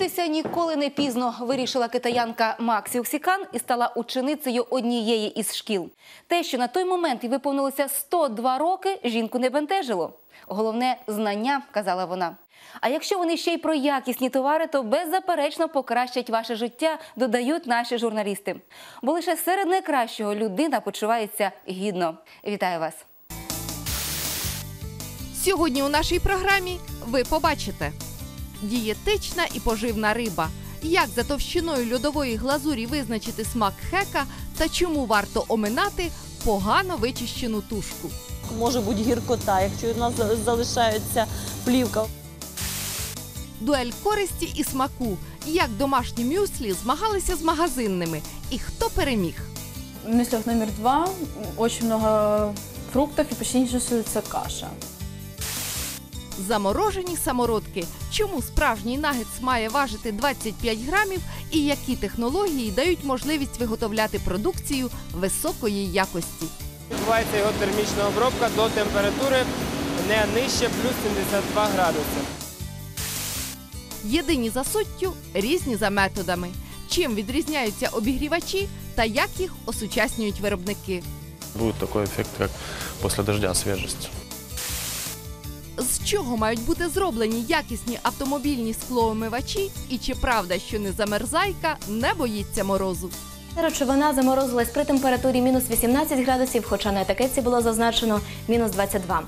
Вчитися ніколи не пізно вирішила китаянка Максі Оксікан і стала ученицею однієї із шкіл. Те, що на той момент їй виповнилося 102 роки, жінку не бентежило. Головне знання, казала вона. А якщо вони ще й про якісні товари, то беззаперечно покращать ваше життя, додають наші журналісти. Бо лише серед найкращого людина почувається гідно. Вітаю вас! Сьогодні у нашій програмі ви побачите дієтична і поживна риба. Як за товщиною льодової глазурі визначити смак хека та чому варто оминати погано вичищену тушку. може бути гіркота, якщо у нас залишається плівка. Дуель користі і смаку. Як домашні мюслі змагалися з магазинними і хто переміг. Мюслях номер два очень много фруктов и почти не чувствуется каша. Заморожені самородки. Чому справжній нагетс має важити 25 грамів і які технології дають можливість виготовляти продукцію високої якості. Відбувається його термічна обробка до температури не нижче плюс 72 градуси. Єдині за суттю, різні за методами. Чим відрізняються обігрівачі та як їх осучаснюють виробники. Будет такой эффект, как после дождя свежесть. З чого мають бути зроблені якісні автомобільні склоомивачі? І чи правда, що незамерзайка не боїться морозу? Речовина заморозилась при температурі мінус 18 градусів, хоча на етикетці було зазначено мінус 22.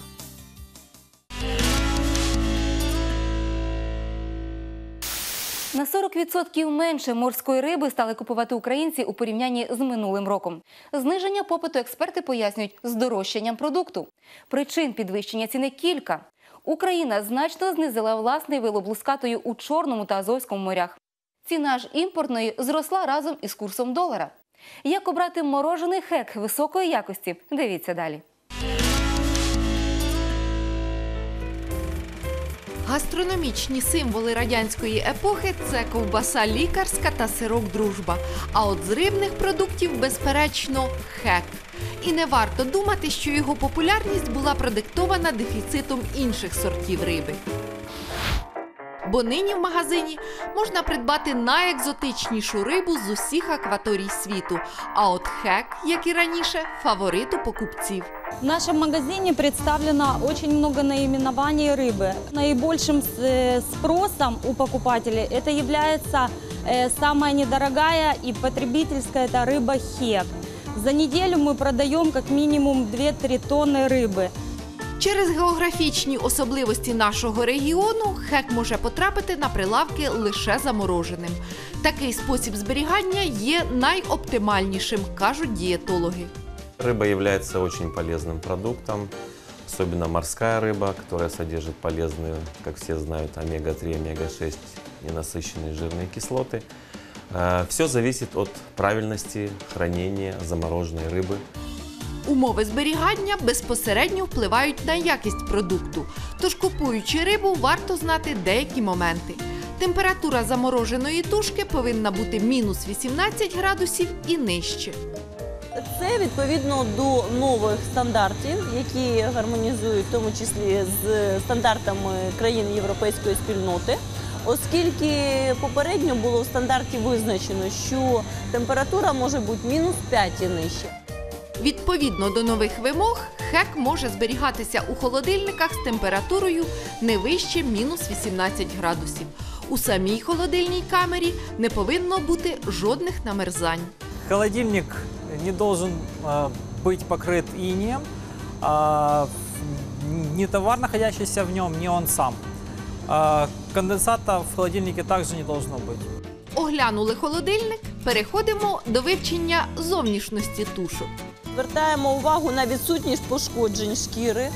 На 40% менше морської риби стали купувати українці у порівнянні з минулим роком. Зниження попиту експерти пояснюють здорожчанням продукту. Причин підвищення ціни кілька. Україна значно знизила власний вилов лускатою у Чорному та Азовському морях. Ціна ж імпортної зросла разом із курсом долара. Як обрати морожений хек високої якості? Дивіться далі. Гастрономічні символи радянської епохи це ковбаса лікарська та сирок дружба. А от з рибних продуктів, безперечно, хек. І не варто думати, що його популярність була продиктована дефіцитом інших сортів риби Бо нині в магазині можна придбати найекзотичнішу рибу з усіх акваторій світу. А от хек, як і раніше, фаворит у покупців. В нашем магазине представлено очень много наименований рыбы. Наибольшим э, спросом у покупателей это является э, самая недорогая и потребительская это рыба хек. За неделю мы продаем как минимум 2-3 тонны рыбы. Через географічні особливості нашого регіону хек може потрапити на прилавки лише замороженим. Такий спосіб зберігання є найоптимальнішим, кажуть дієтологи. Рыба является очень полезным продуктом, особенно морская рыба, которая содержит полезные, как все знают, омега-3, омега-6, ненасыщенные жирные кислоты. Все зависит от правильности хранения замороженной рыбы. Умови зберігання безпосередньо впливають на якість продукту. Тож, купуючи рибу, варто знати деякі моменти. Температура замороженої тушки повинна бути мінус 18 градусів і нижче. Це відповідно до нових стандартів, які гармонізують в тому числі з стандартами країн Європейської спільноти. Оскільки попередньо було в стандарті визначено, що температура може бути мінус 5 і нижче. Відповідно до нових вимог, хек може зберігатися у холодильниках з температурою не вище мінус 18 градусів. У самій холодильній камері не повинно бути жодних намерзань. Холодильник не должен э, быть покрыт инеем, а, в- ни товар, находящийся в нем, ни он сам. А, конденсата в холодильнике также не должно быть. Оглянули холодильник, переходимо до вивчення зовнішності тушок. Звертаємо увагу на відсутність пошкоджень шкіри.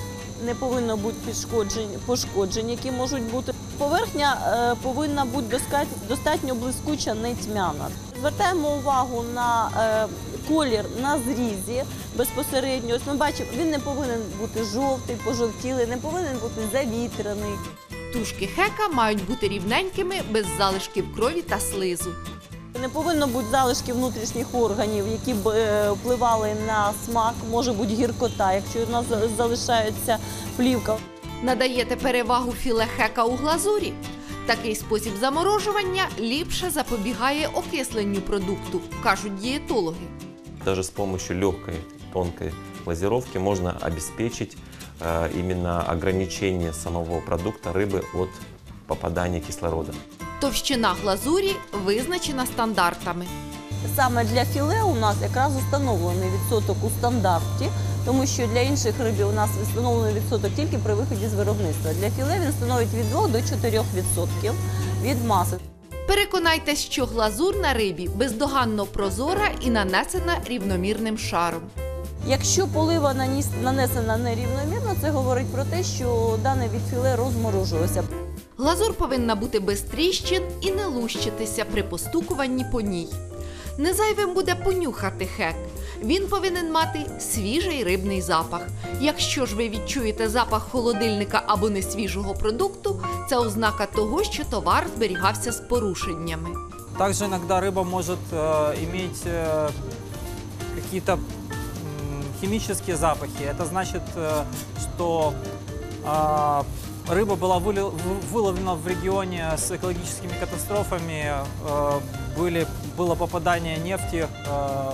Не повинно бути пошкоджень, пошкоджень, які можуть бути. Поверхня е, повинна бути достатньо блискуча, не тьмяна. Звертаємо увагу на е, колір на зрізі безпосередньо. Ось ми бачимо, він не повинен бути жовтий, пожовтілий, не повинен бути завітрений. Тушки хека мають бути рівненькими, без залишків крові та слизу. Не повинно бути залишків внутрішніх органів, які б е, впливали на смак. Може бути гіркота, якщо у нас залишається плівка. Надаєте перевагу філе хека у глазурі? Такий спосіб заморожування ліпше запобігає окисленню продукту, кажуть дієтологи. Даже с помощью легкой, тонкой глазировки можно обеспечить э, именно ограничение самого продукта рыбы от попадания кислорода. Товщина глазурі визначена стандартами. Саме для філе у нас якраз установлений відсоток у стандарті, тому що для інших рибів у нас встановлений відсоток тільки при виході з виробництва. Для філе він становить від 2 до 4 відсотків від маси. Переконайтесь, що глазур на рибі бездоганно прозора і нанесена рівномірним шаром. Якщо полива наніс- нанесена нерівномірно, це говорить про те, що дане від філе розморожується. Глазур повинна бути без тріщин і не лущитися при постукуванні по ній. Не зайвим буде понюхати хек. Він повинен мати свіжий рибний запах. Якщо ж ви відчуєте запах холодильника або несвіжого продукту, це ознака того, що товар зберігався з порушеннями. Также иногда рыба может э, иметь э, какие-то м, химические запахи. Это значит, э, что а, рыба была выле- вы- выловлена в регионе с экологическими катастрофами, э, были, было попадание нефти э,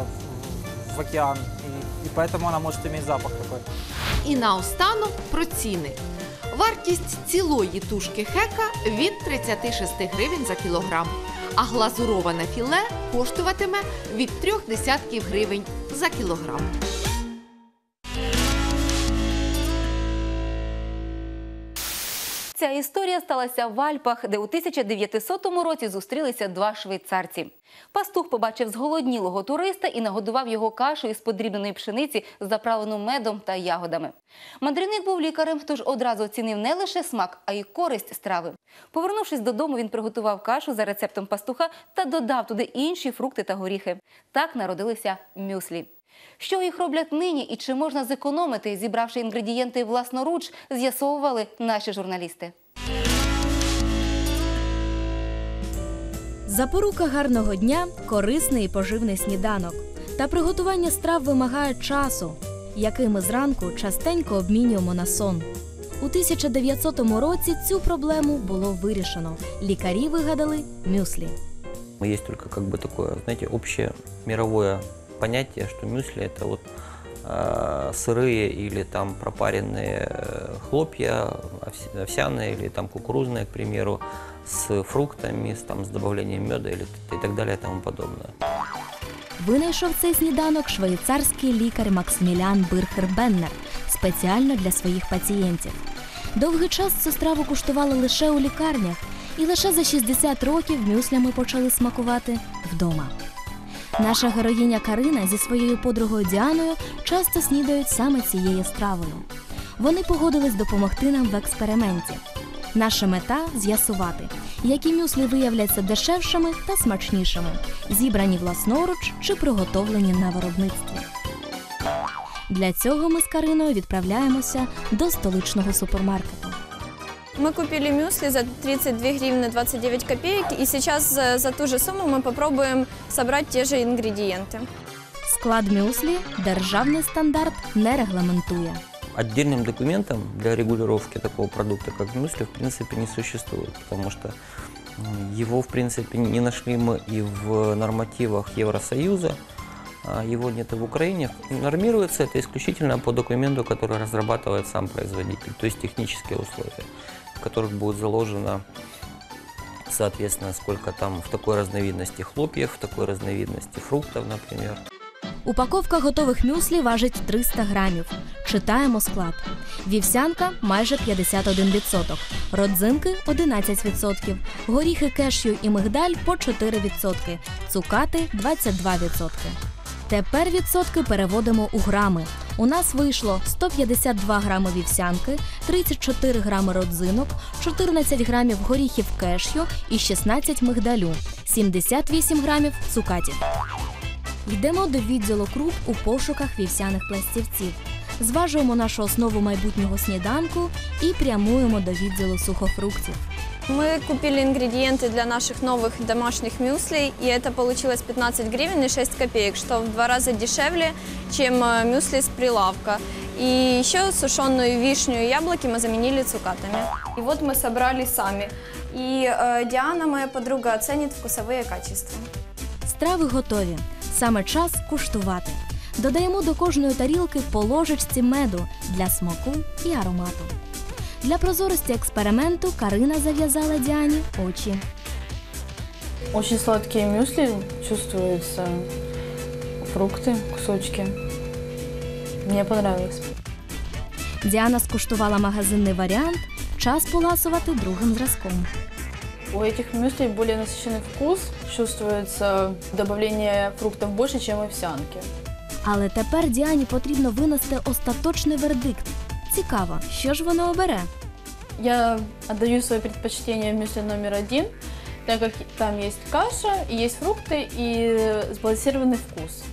в океан, и, и поэтому она может иметь запах такой. І наостанок про ціни. Вартість цілої тушки хека від 36 гривень за кілограм, а глазуроване філе коштуватиме від трьох десятків гривень за кілограм. Ця історія сталася в Альпах, де у 1900 році зустрілися два швейцарці. Пастух побачив зголоднілого туриста і нагодував його кашею з подрібненої пшениці, заправлену медом та ягодами. Мандрівник був лікарем, тож одразу оцінив не лише смак, а й користь страви. Повернувшись додому, він приготував кашу за рецептом пастуха та додав туди інші фрукти та горіхи. Так народилися мюслі. Що їх роблять нині і чи можна зекономити, зібравши інгредієнти власноруч, з'ясовували наші журналісти. Запорука гарного дня корисний і поживний сніданок. Та приготування страв вимагає часу, який ми зранку частенько обмінюємо на сон. У 1900 році цю проблему було вирішено. Лікарі вигадали мюслі. Есть только как бы такое, знаете, общее мировое понятие, что мюсли это вот э, сырые или там пропаренные э, хлопья, овс- овсяные или там кукурузные, к примеру, с фруктами, с, там, с добавлением меда или т- и так далее и тому подобное. Винайшов цей сніданок швейцарський лікар Максимілян Бирхер Беннер спеціально для своїх пацієнтів. Довгий час цю страву куштували лише у лікарнях, і лише за 60 років мюслями почали смакувати вдома. Наша героїня Карина зі своєю подругою Діаною часто снідають саме цією стравою. Вони погодились допомогти нам в експерименті. Наша мета з'ясувати, які мюслі виявляться дешевшими та смачнішими, зібрані власноруч чи приготовлені на виробництві. Для цього ми з Кариною відправляємося до столичного супермаркету. Мы купили мюсли за 32 гривны 29 копеек, и сейчас за, за ту же сумму мы попробуем собрать те же ингредиенты. Склад мюслі державний стандарт не регламентує. Отдельным документом для регулировки такого продукта, как мюсли, в принципе, не существует, потому что м, его, в принципе, не нашли мы и в нормативах Евросоюза, а его нет и в Украине. Нормируется это исключительно по документу, который разрабатывает сам производитель, то есть технические условия, в которых будет заложено, соответственно, сколько там в такой разновидности хлопьев, в такой разновидности фруктов, например. Упаковка готових мюслі важить 300 грамів. Читаємо склад. Вівсянка майже 51%, родзинки 11%, горіхи кешю і мигдаль по 4%, цукати 22%. Тепер відсотки переводимо у грами. У нас вийшло 152 грами вівсянки, 34 грами родзинок, 14 грамів горіхів кешю і 16 мигдалю, 78 грамів цукатів. Йдемо до відділу круп у пошуках вівсяних пластівців. Зважуємо нашу основу майбутнього сніданку і прямуємо до відділу сухофруктів. Мы купили ингредиенты для наших новых домашних мюслей, и это получилось 15 гривен и 6 копеек, что в два раза дешевле, чем э, мюсли с прилавка. И еще сушеную вишню и яблоки мы заменили цукатами. И вот мы собрали сами. И э, Диана, моя подруга, оценит вкусовые качества. Страви готові. Саме час куштувати. Додаємо до кожної тарілки по ложечці меду для смаку і аромату. Для прозорості експерименту Карина зав'язала Діані очі. Очень сладкие мюсли, чувствуются фрукты, кусочки. Мне понравилось. Діана скуштувала магазинний варіант. Час поласувати другим зразком. У этих мюсли более насыщенный вкус, чувствуется добавление фруктов больше, чем в овсянке. Але тепер Діані потрібно винести остаточний вердикт. Цікаво, що ж вона обере? Я отдаю свое предпочтение мюсли номер один, так как там есть каша, и есть фрукты и сбалансированный вкус.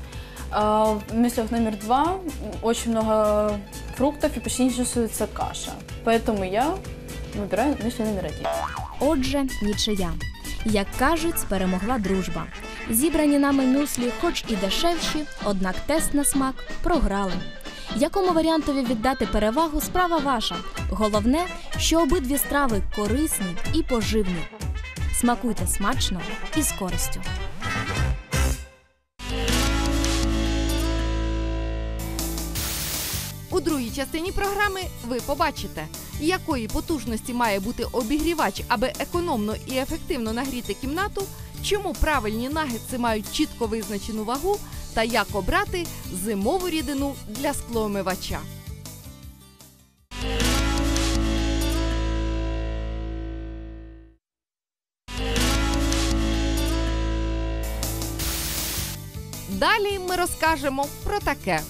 А в мюслях номер два м, очень много фруктов и почти не чувствуется каша. Поэтому я выбираю мюсли номер один. Отже, нічия. Як кажуть, перемогла дружба. Зібрані нами мюслі, хоч і дешевші, однак тест на смак програли. якому варіантові віддати перевагу справа ваша. Головне, що обидві страви корисні і поживні. Смакуйте смачно і з користю. У другій частині програми ви побачите, якої потужності має бути обігрівач, аби економно і ефективно нагріти кімнату, чому правильні нагетси мають чітко визначену вагу та як обрати зимову рідину для склоомивача. Далі ми розкажемо про таке.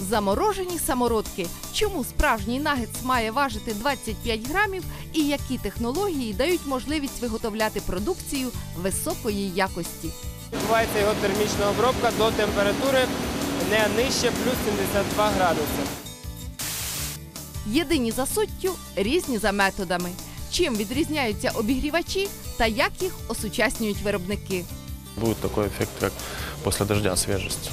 Заморожені самородки. Чому справжній нагетс має важити 25 грамів і які технології дають можливість виготовляти продукцію високої якості? Відбувається його термічна обробка до температури не нижче плюс 72 градуси. Єдині за суттю, різні за методами. Чим відрізняються обігрівачі та як їх осучаснюють виробники? Будет такой эффект, как после дождя свежесть.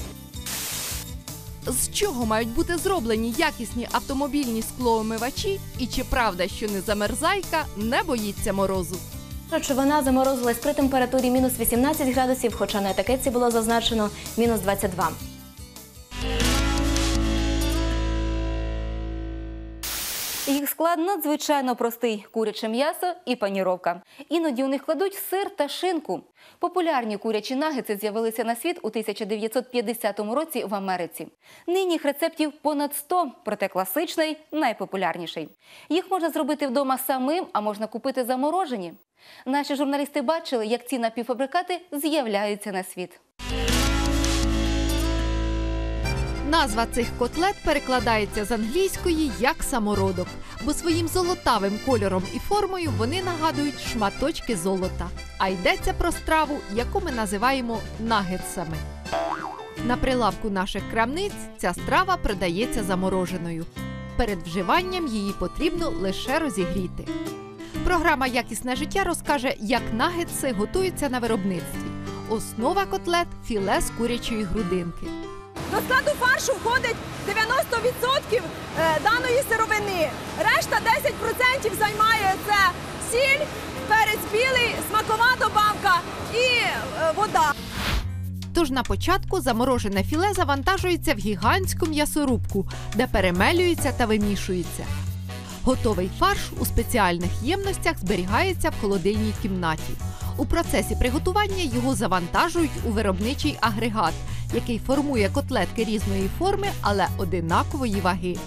З чого мають бути зроблені якісні автомобільні склоомивачі? І чи правда, що незамерзайка не боїться морозу? Речовина заморозилась при температурі мінус 18 градусів, хоча на етикетці було зазначено мінус 22. Їх склад надзвичайно простий: куряче м'ясо і паніровка. Іноді у них кладуть сир та шинку. Популярні курячі нагетси з'явилися на світ у 1950 році в Америці. Нині їх рецептів понад 100, проте класичний найпопулярніший. Їх можна зробити вдома самим, а можна купити заморожені. Наші журналісти бачили, як ці напівфабрикати з'являються на світ. Назва цих котлет перекладається з англійської як самородок, бо своїм золотавим кольором і формою вони нагадують шматочки золота. А йдеться про страву, яку ми називаємо нагетсами. На прилавку наших крамниць ця страва продається замороженою. Перед вживанням її потрібно лише розігріти. Програма Якісне життя розкаже, як нагетси готуються на виробництві. Основа котлет філе з курячої грудинки. До складу фаршу входить 90% е, даної сировини. Решта 10% займає це сіль, перець білий, смакова добавка і е, вода. Тож на початку заморожене філе завантажується в гігантську м'ясорубку, де перемелюється та вимішується. Готовий фарш у спеціальних ємностях зберігається в холодильній кімнаті. У процесі приготування його завантажують у виробничий агрегат, який формує котлетки різної форми, але одинакової ваги.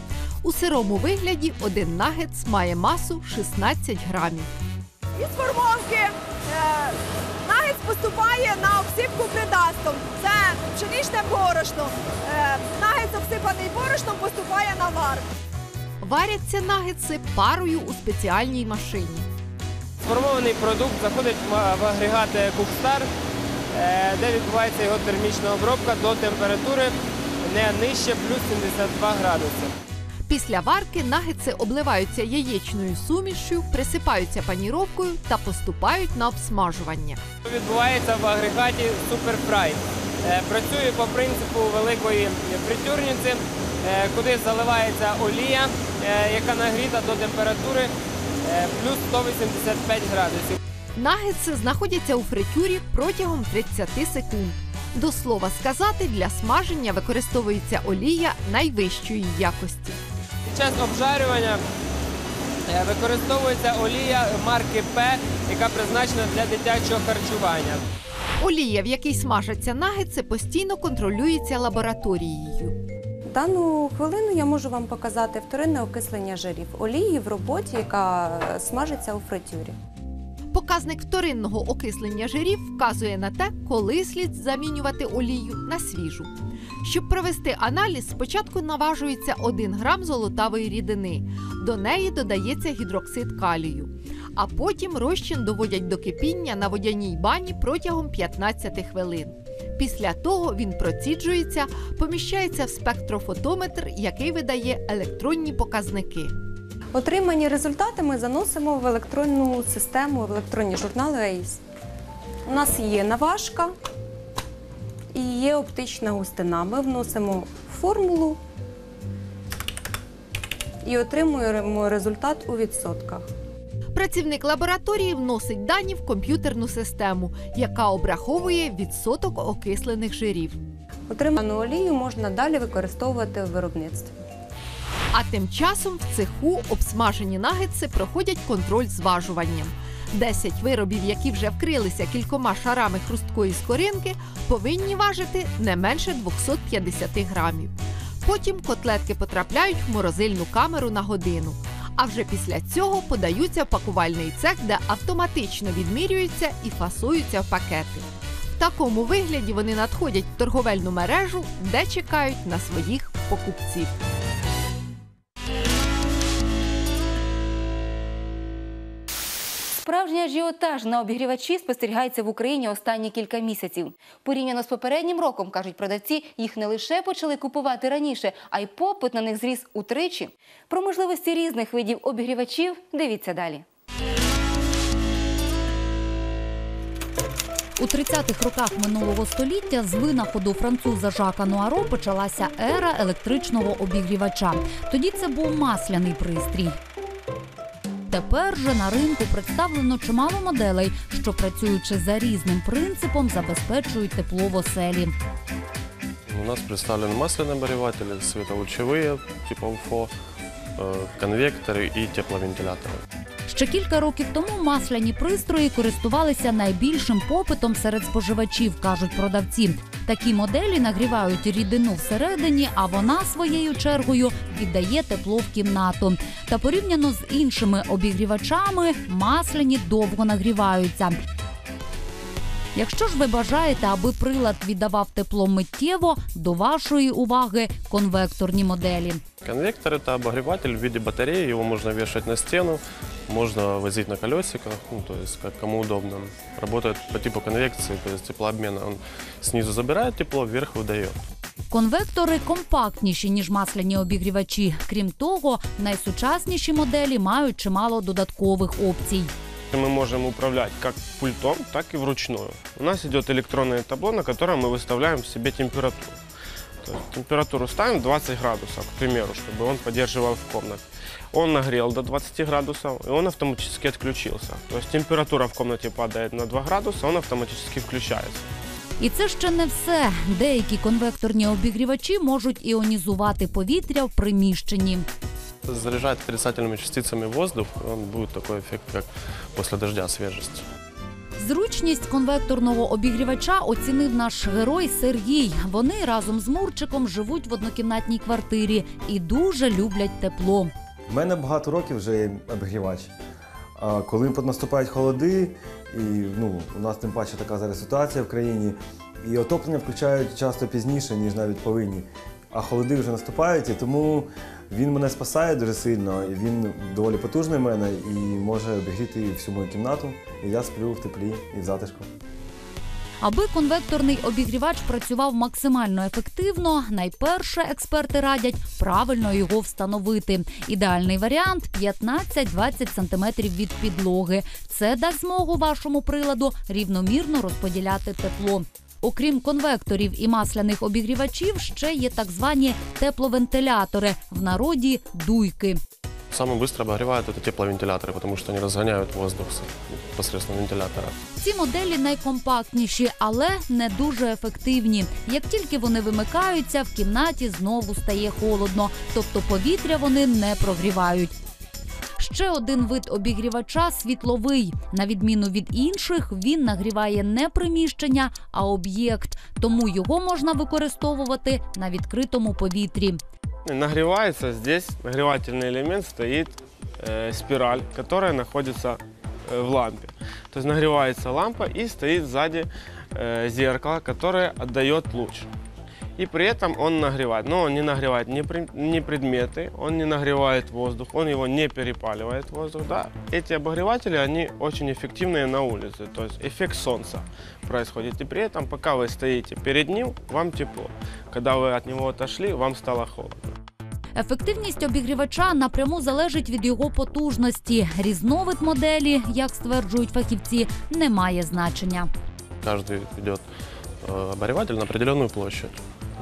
У сирому вигляді один нагетс має масу 16 грамів. Із формовки е, нагетс поступає на обсипку придастом. Це пшеничне борошно. Е, нагетс обсипаний борошном поступає на вар. Варяться нагетси парою у спеціальній машині. Сформований продукт заходить в агрегат Кукстар, е, де відбувається його термічна обробка до температури не нижче плюс 72 градуси. Після варки нагетси обливаються яєчною сумішшю, присипаються паніровкою та поступають на обсмажування. Відбувається в агрегаті Суперфрай. Е, Працює по принципу великої фритюрниці. е, куди заливається олія, е, яка нагріта до температури е, плюс 185 градусів. Нагетси знаходяться у фритюрі протягом 30 секунд. До слова сказати, для смаження використовується олія найвищої якості. Під час обжарювання е, використовується олія марки П, яка призначена для дитячого харчування. Олія, в якій смажаться нагетси, постійно контролюється лабораторією. Дану хвилину я можу вам показати вторинне окислення жирів олії в роботі, яка е, смажиться у фритюрі. Показник вторинного окислення жирів вказує на те, коли слід замінювати олію на свіжу. Щоб провести аналіз, спочатку наважується 1 грам золотавої рідини. До неї додається гідроксид калію. А потім розчин доводять до кипіння на водяній бані протягом 15 хвилин. Після того він проціджується, поміщається в спектрофотометр, який видає електронні показники. Отримані результати ми заносимо в електронну систему, в електронні журнали АІС. У нас є наважка і є оптична густина. Ми вносимо формулу і отримуємо результат у відсотках. Працівник лабораторії вносить дані в комп'ютерну систему, яка обраховує відсоток окислених жирів. Отриману олію можна далі використовувати в виробництві. А тим часом в цеху обсмажені нагетси проходять контроль зважуванням. 10 виробів, які вже вкрилися кількома шарами хрусткої скоринки, повинні важити не менше 250 грамів. Потім котлетки потрапляють в морозильну камеру на годину. А вже після цього подаються в пакувальний цех, де автоматично відмірюються і фасуються в пакети. В такому вигляді вони надходять в торговельну мережу, де чекають на своїх покупців. Справжній ажіотаж на обігрівачі спостерігається в Україні останні кілька місяців. Порівняно з попереднім роком, кажуть продавці, їх не лише почали купувати раніше, а й попит на них зріс утричі. Про можливості різних видів обігрівачів дивіться далі. У 30-х роках минулого століття з винаходу француза Жака Нуаро почалася ера електричного обігрівача. Тоді це був масляний пристрій. Тепер же на ринку представлено чимало моделей, що працюючи за різним принципом, забезпечують тепло в оселі. У нас представлены масляные обогреватели, светолучевые, типа УФО, э, конвекторы и тепловентиляторы. Ще кілька років тому масляні пристрої користувалися найбільшим попитом серед споживачів, кажуть продавці. Такі моделі нагрівають рідину всередині, а вона своєю чергою віддає тепло в кімнату. Та порівняно з іншими обігрівачами, масляні довго нагріваються. Якщо ж ви бажаєте, аби прилад віддавав тепло миттєво, до вашої уваги конвекторні моделі. Конвектор – это обогреватель в виде батареи, его можно вешать на стену, можно возить на колесиках, ну, то есть как кому удобно. Работает по типу конвекции, то есть теплообмена. Он снизу забирает тепло, вверх выдает. Конвектори компактніші ніж масляні обігрівачі. Крім того, найсучасніші моделі мають чимало додаткових опцій. Мы можем управлять как пультом, так и вручную. У нас идет электронное табло, на котором мы выставляем себе температуру. То есть температуру ставим 20 градусов, к примеру, чтобы он поддерживал в комнате. Он нагрел до 20 градусов, и он автоматически отключился. То есть температура в комнате падает на 2 градуса, он автоматически включается. І це ще не все. Деякі конвекторні обігрівачі можуть іонізувати повітря в приміщенні. Заряжает отрицательными частицами воздух, он будет такой эффект, как после дождя свежесть. Зручність конвекторного обігрівача оцінив наш герой Сергій. Вони разом з Мурчиком живуть в однокімнатній квартирі і дуже люблять тепло. У мене багато років вже є обігрівач. А коли наступають холоди, і ну, у нас тим паче така зараз ситуація в країні, і отоплення включають часто пізніше, ніж навіть повинні. А холоди вже наступають, і тому він мене спасає дуже сильно. І він доволі потужний в мене і може обігріти всю мою кімнату. І я сплю в теплі і в затишку. Аби конвекторний обігрівач працював максимально ефективно, найперше експерти радять правильно його встановити. Ідеальний варіант 15-20 см від підлоги. Це дасть змогу вашому приладу рівномірно розподіляти тепло. Окрім конвекторів і масляних обігрівачів, ще є так звані тепловентилятори, в народі дуйки. Самое быстро обогревают это тепловентиляторы, потому что они разгоняют воздух с- посредством вентилятора. Ці моделі найкомпактніші, але не дуже ефективні. Як тільки вони вимикаються, в кімнаті знову стає холодно, тобто повітря вони не прогрівають. Ще один вид обігрівача світловий. На відміну від інших, він нагріває не приміщення, а об'єкт, тому його можна використовувати на відкритому повітрі. И Нагревается здесь, нагревательный элемент стоит э, спираль, которая находится э, в лампе. То есть нагревается лампа и стоит сзади э, зеркало, которое отдает луч. И при этом он нагревает. Но он не нагревает ни, при- ни предметы, он не нагревает воздух, он его не перепаливает воздух. Да? Эти обогреватели, они очень эффективные на улице. То есть эффект солнца происходит. И при этом, пока вы стоите перед ним, вам тепло. Когда вы от него отошли, вам стало холодно. Ефективність обігрівача напряму залежить від його потужності. Різновид моделі, як стверджують фахівці, не має значення. Каждый идет э, обогреватель на определенную площадь.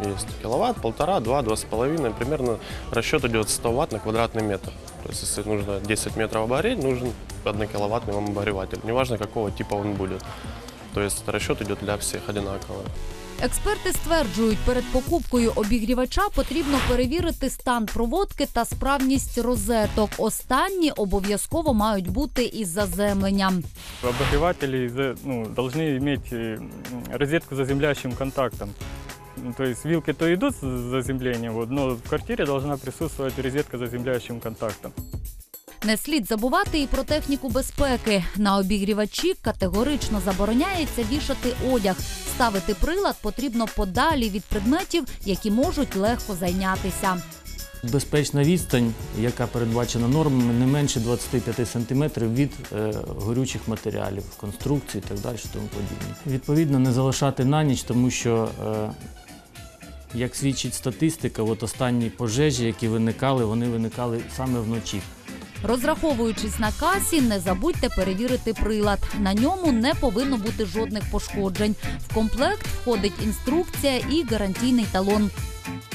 Есть киловатт, полтора, два, два с половиной. Примерно расчет идет 100 ватт на квадратный метр. То есть, если нужно 10 метров обогреть, нужен 1 киловаттный вам обогреватель. Неважно, какого типа он будет. То есть расчет идет для всех одинаковый. Експерти стверджують, перед покупкою обігрівача потрібно перевірити стан проводки та справність розеток. Останні обов'язково мають бути із заземленням. Обогреватели за- ну, должны иметь э, розетку с заземляющим контактом. Ну, То есть вилки то идут с заземлением, вот, но в квартире должна присутствовать розетка с заземляющим контактом. Не слід забувати і про техніку безпеки. На обігрівачі категорично забороняється вішати одяг. Ставити прилад потрібно подалі від предметів, які можуть легко зайнятися. Безпечна відстань, яка передбачена нормами, не менше 25 см від е, горючих матеріалів, конструкцій і так далі, тому подібне. Відповідно, не залишати на ніч, тому що, е, як свідчить статистика, от останні пожежі, які виникали, вони виникали саме вночі. Розраховуючись на касі, не забудьте перевірити прилад. На ньому не повинно бути жодних пошкоджень. В комплект входить інструкція і гарантійний талон.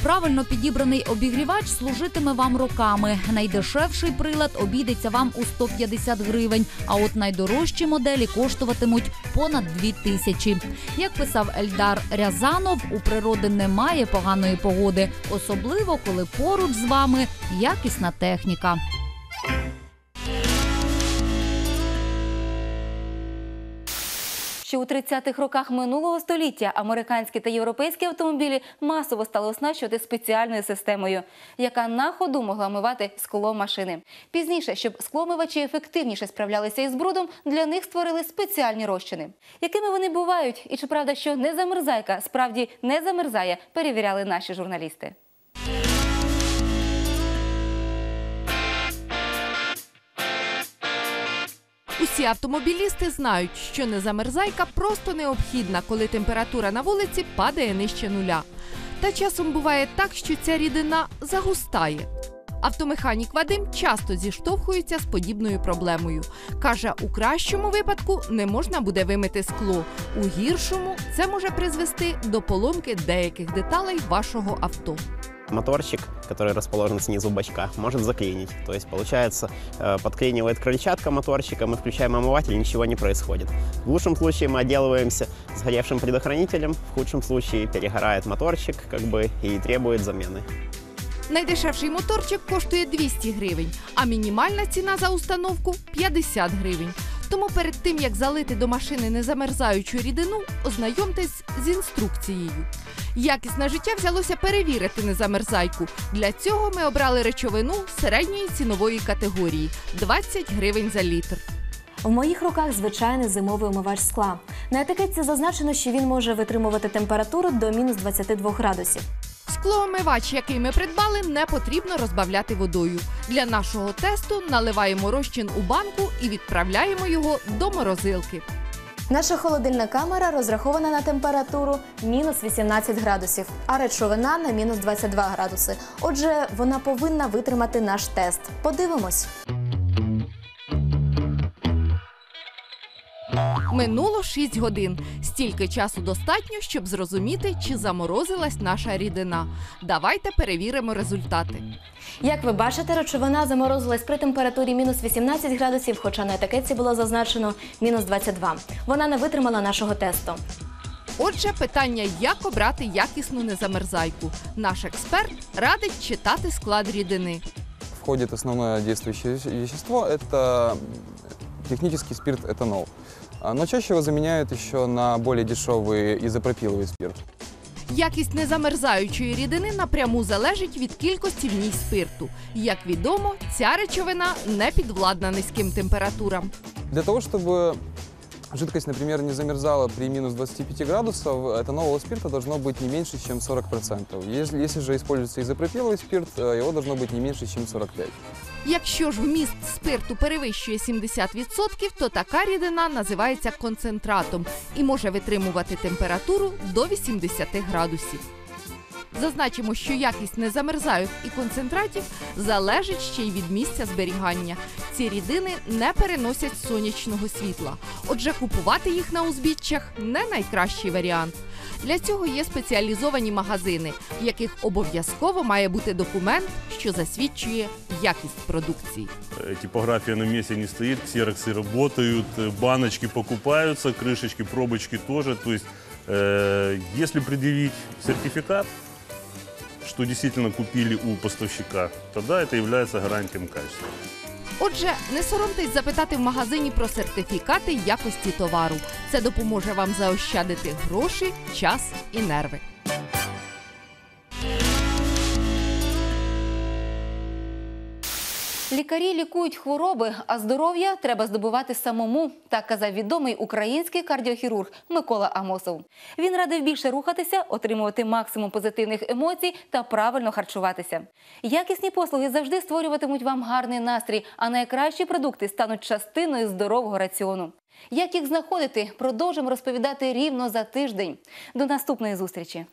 Правильно підібраний обігрівач служитиме вам роками. Найдешевший прилад обійдеться вам у 150 гривень, а от найдорожчі моделі коштуватимуть понад 2 тисячі. Як писав Ельдар Рязанов, у природи немає поганої погоди, особливо коли поруч з вами якісна техніка. Ще у 30-х роках минулого століття американські та європейські автомобілі масово стали оснащувати спеціальною системою, яка на ходу могла мивати скло машини. Пізніше, щоб скломивачі ефективніше справлялися із брудом, для них створили спеціальні розчини. Якими вони бувають, і чи правда, що незамерзайка справді не замерзає, перевіряли наші журналісти. Усі автомобілісти знають, що незамерзайка просто необхідна, коли температура на вулиці падає нижче нуля. Та часом буває так, що ця рідина загустає. Автомеханік Вадим часто зіштовхується з подібною проблемою. Каже, у кращому випадку не можна буде вимити скло, у гіршому це може призвести до поломки деяких деталей вашого авто. Моторчик, который расположен снизу бачка, может заклинить. То есть, получается, э, подклинивает крыльчатка моторчика, мы включаем омыватель, ничего не происходит. В лучшем случае мы отделываемся сгоревшим предохранителем, в худшем случае перегорает моторчик как бы и требует замены. Найдешевший моторчик коштує 200 гривень, а мінімальна ціна за установку 50 гривень. Тому перед тим як залити до машини незамерзаючу рідину, ознайомтесь з інструкцією. Якісне життя взялося перевірити незамерзайку. Для цього ми обрали речовину середньої цінової категорії 20 гривень за літр. В моїх руках звичайний зимовий омивач скла. На етикетці зазначено, що він може витримувати температуру до мінус 22 градусів. Склоомивач, який ми придбали, не потрібно розбавляти водою. Для нашого тесту наливаємо розчин у банку і відправляємо його до морозилки. Наша холодильна камера розрахована на температуру мінус 18 градусів, а речовина на мінус 22 градуси. Отже, вона повинна витримати наш тест. Подивимось. Минуло 6 годин. Стільки часу достатньо, щоб зрозуміти, чи заморозилась наша рідина. Давайте перевіримо результати. Як ви бачите, речовина заморозилась при температурі мінус 18 градусів, хоча на етикетці було зазначено мінус 22. Вона не витримала нашого тесту. Отже, питання, як обрати якісну незамерзайку. Наш експерт радить читати склад рідини. входит основное действующее веще- вещество – это технический спирт этанол А, Но чаще его заменяют еще на более дешевый изопропиловый спирт. Якість незамерзаючої рідини напряму залежить від кількості в ній спирту. Як відомо, ця речовина не підвладна низьким температурам. Для того, чтобы жидкость, например, не замерзала при минус 25 градусов, этанолового спирта должно быть не меньше, чем 40%. Если, если же используется изопропиловый спирт, э, его должно быть не меньше, чем 45%. Якщо ж вміст спирту перевищує 70%, то така рідина називається концентратом і може витримувати температуру до 80 градусів. Зазначимо, що якість незамерзаюк і концентратів залежить ще й від місця зберігання. Ці рідини не переносять сонячного світла, отже, купувати їх на узбіччях не найкращий варіант. Для цього є спеціалізовані магазини, в яких обов'язково має бути документ, що засвідчує якість продукції. Э, Типография на месте не стоит, ксероксы работают, э, баночки покупаются, крышечки, пробочки тоже. То есть, э, если предъявить сертификат, что действительно купили у поставщика, тогда это является гарантием качества. Отже, не соромтесь запитати в магазині про сертифікати якості товару. Це допоможе вам заощадити гроші, час і нерви. Лікарі лікують хвороби, а здоров'я треба здобувати самому, так казав відомий український кардіохірург Микола Амосов. Він радив більше рухатися, отримувати максимум позитивних емоцій та правильно харчуватися. Якісні послуги завжди створюватимуть вам гарний настрій, а найкращі продукти стануть частиною здорового раціону. Як їх знаходити, продовжимо розповідати рівно за тиждень. До наступної зустрічі.